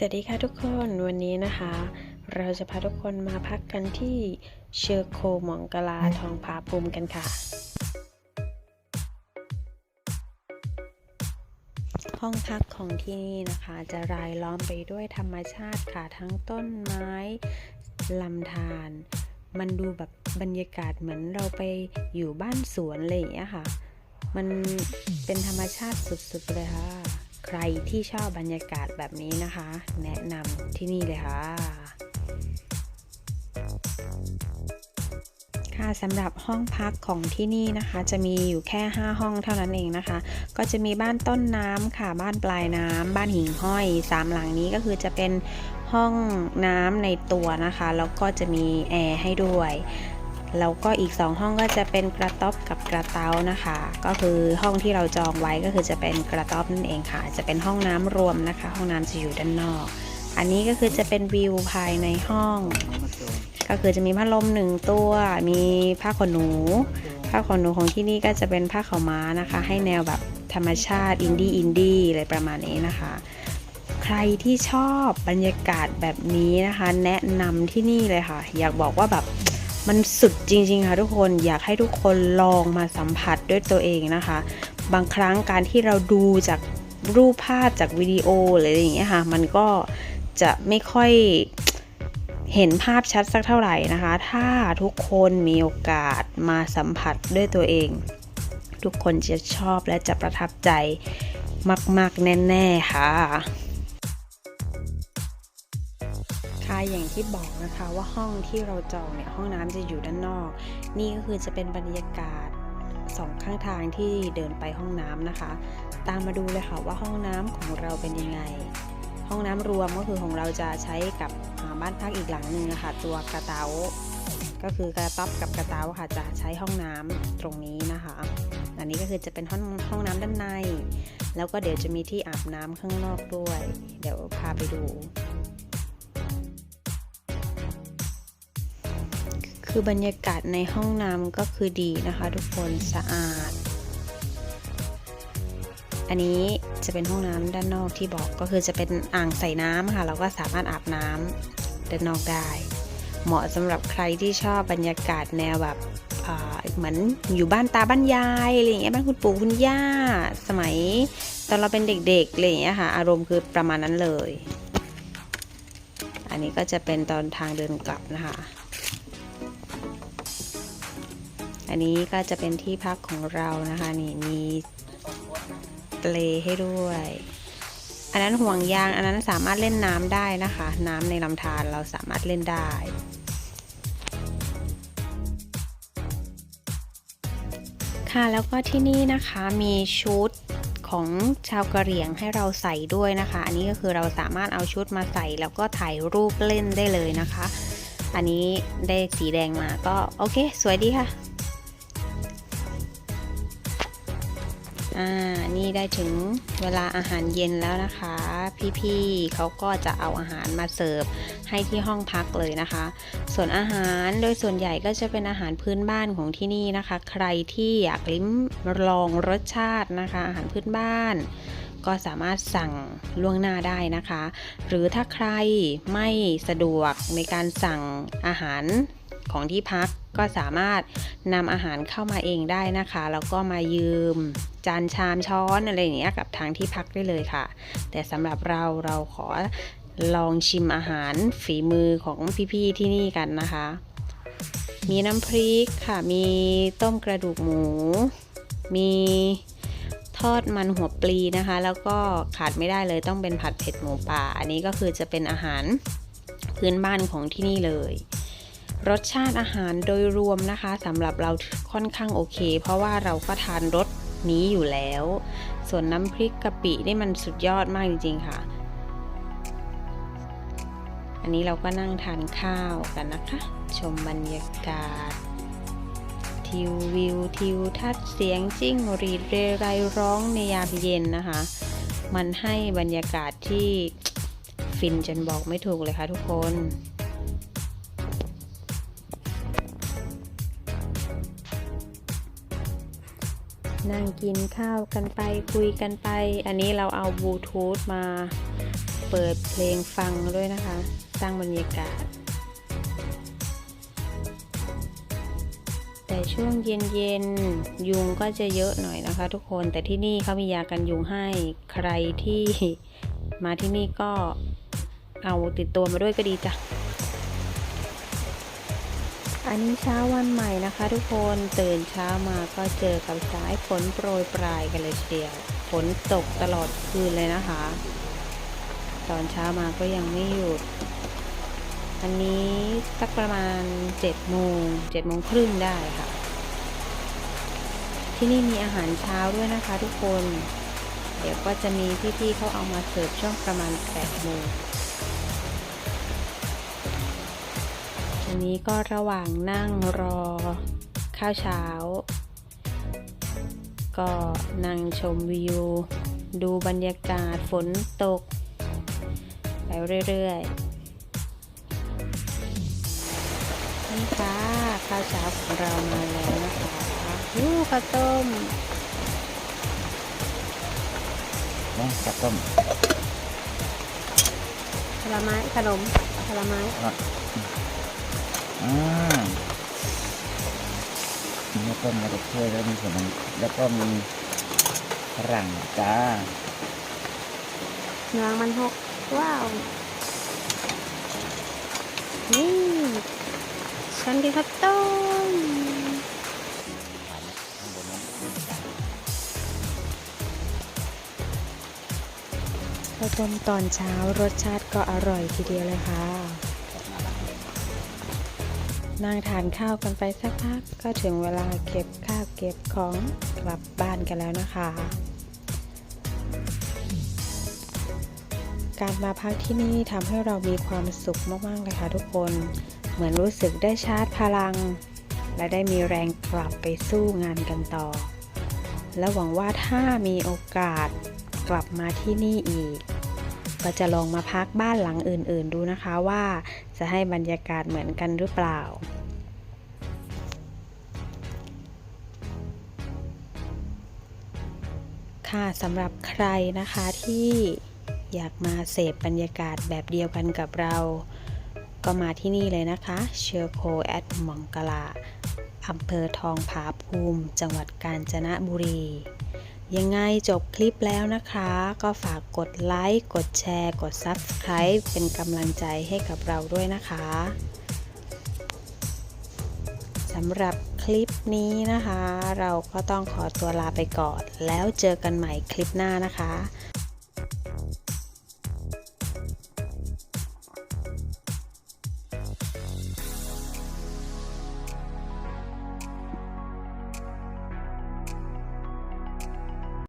สวัสดีค่ะทุกคนวันนี้นะคะ เราจะพาทุกคนมาพักกันที่เชอร์โคมองกลาทองผาภูมิกันค่ะ ห้องพักของที่นี่นะคะจะรายล้อมไปด้วยธรรมชาติค่ะ ทั้งต้นไม้ลำธารมันดูแบบบรรยากาศเหมือนเราไปอยู่บ้านสวนอะไรอย่างเงี้ยค่ะ มันเป็นธรรมชาติสุดๆเลยค่ะ ใครที่ชอบบรรยากาศแบบนี้นะคะ แนะนำที่นี่เลยค่ะ ค่ะสำหรับห้องพักของที่นี่นะคะ จะมีอยู่แค่ 5 ห้องเท่านั้นเองนะคะ ก็จะมีบ้านต้นน้ำค่ะบ้านปลายน้ำบ้านหิ่งห้อยสามหลังนี้ก็คือจะเป็นห้องน้ำในตัวนะคะ แล้วก็จะมีแอร์ให้ด้วย แล้วก็อีก 2 ห้องก็จะเป็นกระต๊อบกับกระเต้านะคะ ก็คือห้องที่เราจองไว้ก็คือจะเป็นกระต๊อบนั่นเองค่ะ จะเป็นห้องน้ำรวมนะคะ ห้องน้ำจะอยู่ด้านนอก อันนี้ก็คือจะเป็นวิวภายในห้อง ก็คือจะมีพัดลมหนึ่งตัว มีผ้าขนหนู ผ้าขนหนูของที่นี่ก็จะเป็นผ้าขาวม้านะคะ ให้แนวแบบธรรมชาติอินดี้อินดี้อะไรประมาณนี้นะคะ ใครที่ชอบบรรยากาศแบบนี้นะคะ แนะนำที่นี่เลยค่ะ อยากบอกว่าแบบ มันสุดจริง ๆ ค่ะทุกคนอยากให้ทุกคนลองมาสัมผัสด้วยตัวเองนะคะ บางครั้งการที่เราดูจากรูปภาพจากวิดีโอหรืออะไรอย่างเงี้ยค่ะ มันก็จะไม่ค่อยเห็นภาพชัดสักเท่าไหร่นะคะ ถ้าทุกคนมีโอกาสมาสัมผัสด้วยตัวเอง ทุกคนจะชอบและจะประทับใจมาก ๆ แน่ ๆ ค่ะ อย่างที่บอกนะคะว่าห้องที่เราจองเนี่ยห้องน้ำจะอยู่ด้านนอก นี่ก็คือจะเป็นบรรยากาศสองข้างทางที่เดินไปห้องน้ำนะคะ ตามมาดูเลยค่ะว่าห้องน้ำของเราเป็นยังไง ห้องน้ำรวมก็คือของเราจะใช้กับอ่าบ้านพักอีกหลังหนึ่งนะคะตัวกระเตาก็คือกระต๊อบกับกระเตาค่ะจะใช้ห้องน้ำตรงนี้นะคะ อันนี้ก็คือจะเป็นห้องห้องน้ำด้านใน แล้วก็เดี๋ยวจะมีที่อาบน้ำข้างนอกด้วย เดี๋ยวพาไปดู คือบรรยากาศในห้องน้ำก็คือดีนะคะ ทุกคนสะอาด อันนี้จะเป็นห้องน้ำด้านนอกที่บอกก็คือจะเป็นอ่างใส่น้ำค่ะ เราก็สามารถอาบน้ำด้านนอกได้ เหมาะสำหรับใครที่ชอบบรรยากาศแนวแบบเหมือนอยู่บ้านตาบ้านยายอะไรอย่างเงี้ยบ้านคุณปู่คุณย่า สมัยตอนเราเป็นเด็กๆอะไรอย่างเงี้ยค่ะ อารมณ์คือประมาณนั้นเลย อันนี้ก็จะเป็นตอนทางเดินกลับนะคะ อันนี้ก็จะเป็นที่พักของเรานะคะนี่มีเปลให้ด้วย อันนั้นห่วงยางอันนั้นสามารถเล่นน้ำได้นะคะ น้ำในลำธารเราสามารถเล่นได้ค่ะแล้วก็ที่นี่นะคะมีชุดของชาวกะเหรี่ยงให้เราใส่ด้วยนะคะ อันนี้ก็คือเราสามารถเอาชุดมาใส่แล้วก็ถ่ายรูปเล่นได้เลยนะคะ อันนี้ได้สีแดงมาก็โอเค สวยดีค่ะ อ่า นี่ได้ถึงเวลาอาหารเย็นแล้วนะคะ พี่ๆเขาก็จะเอาอาหารมาเสิร์ฟให้ที่ห้องพักเลยนะคะ ส่วนอาหารโดยส่วนใหญ่ก็จะเป็นอาหารพื้นบ้านของที่นี่นะคะ ใครที่อยากลิ้มลองรสชาตินะคะ อาหารพื้นบ้าน ก็สามารถสั่งล่วงหน้าได้นะคะ หรือถ้าใครไม่สะดวกในการสั่งอาหาร ของที่พักก็สามารถนำอาหารเข้ามาเองได้นะคะ แล้วก็มายืม จานชามช้อนอะไรอย่างเงี้ยกับทางที่พักได้เลยค่ะ แต่สำหรับเราเราขอลองชิมอาหารฝีมือของพี่ๆที่นี่กันนะคะ มีน้ำพริกค่ะ มีต้มกระดูกหมู มีทอดมันหัวปลีนะคะ แล้วก็ขาดไม่ได้เลยต้องเป็นผัดเผ็ดหมูป่า อันนี้ก็คือจะเป็นอาหารพื้นบ้านของที่นี่เลย รสชาติอาหารโดยรวมนะคะสำหรับเราค่อนข้างโอเค เพราะว่าเราก็ทานรสนี้อยู่แล้ว ส่วนน้ำพริกกะปินี่มันสุดยอดมากจริงๆค่ะ อันนี้เราก็นั่งทานข้าวกันนะคะ ชมบรรยากาศ ทิววิวทิวทัศน์เสียงจิ้งหรีดเรไรร้องในยามเย็นนะคะ มันให้บรรยากาศที่ฟินจนบอกไม่ถูกเลยค่ะทุกคน นั่งกินข้าวกันไปคุยกันไป อันนี้เราเอาบลูทูธมาเปิดเพลงฟังด้วยนะคะ สร้างบรรยากาศ แต่ช่วงเย็นๆ ยุงก็จะเยอะหน่อยนะคะ ทุกคนแต่ที่นี่เขามียากันยุงให้ใครที่มาที่นี่ก็เอาติดตัวมาด้วยก็ดีจ้ะ อันนี้เช้าวันใหม่นะคะ ทุกคนตื่นเช้ามาก็เจอกับสายฝนโปรยปลายกันเลยทีเดียวฝนตกตลอดคืนเลยนะคะ ตอนเช้ามาก็ยังไม่หยุด อันนี้สักประมาณ7โมง7โมงครึ่งได้ค่ะ ที่นี่มีอาหารเช้าด้วยนะคะ ทุกคน เดี๋ยวก็จะมีพี่ๆเขาเอามาเสิร์ฟช่วงประมาณ8โมง นนี้ก็ระหว่างนั่งรอ ข้าวเช้า ก็นั่งชมวิว ดูบรรยากาศฝนตก ไปเรื่อยๆ นี่ค่ะ ข้าวเช้าของเรามาแล้วนะคะอู้ข้าวต้มนะกับต้มผลไม้ขนมผลไม้ อ่ามีต้มกระดูกถ้วยแล้วมีขนมแล้วก็มีฝรั่งจ้าเนื้อมันหกว้าวนี่ฉันกินข้าวต้มข้าวต้มตอนเช้ารสชาติก็อร่อยทีเดียวเลยค่ะ นั่งทานข้าวกันไปสักพักก็ถึงเวลาเก็บข้าวเก็บของกลับบ้านกันแล้วนะคะ การมาพักที่นี่ทำให้เรามีความสุขมากๆเลยค่ะทุกคน เหมือนรู้สึกได้ชาร์จพลัง และได้มีแรงกลับไปสู้งานกันต่อ และหวังว่าถ้ามีโอกาสกลับมาที่นี่อีก ก็จะลองมาพักบ้านหลังอื่น ๆ ดูนะคะว่าจะให้บรรยากาศเหมือนกันหรือเปล่าค่ะสำหรับใครนะคะที่อยากมาเสพบรรยากาศแบบเดียวกันกับเรา ก็มาที่นี่เลยนะคะ เชอร์โคแอดมองกลาอำเภอทองผาภูมิ จังหวัดกาญจนบุรี ยังไงจบคลิปแล้วนะคะ ก็ฝากกดไลค์กดแชร์ กด Subscribe เป็นกำลังใจให้กับเราด้วยนะคะสำหรับคลิปนี้นะคะ เราก็ต้องขอตัวลาไปก่อน แล้วเจอกันใหม่คลิปหน้านะคะ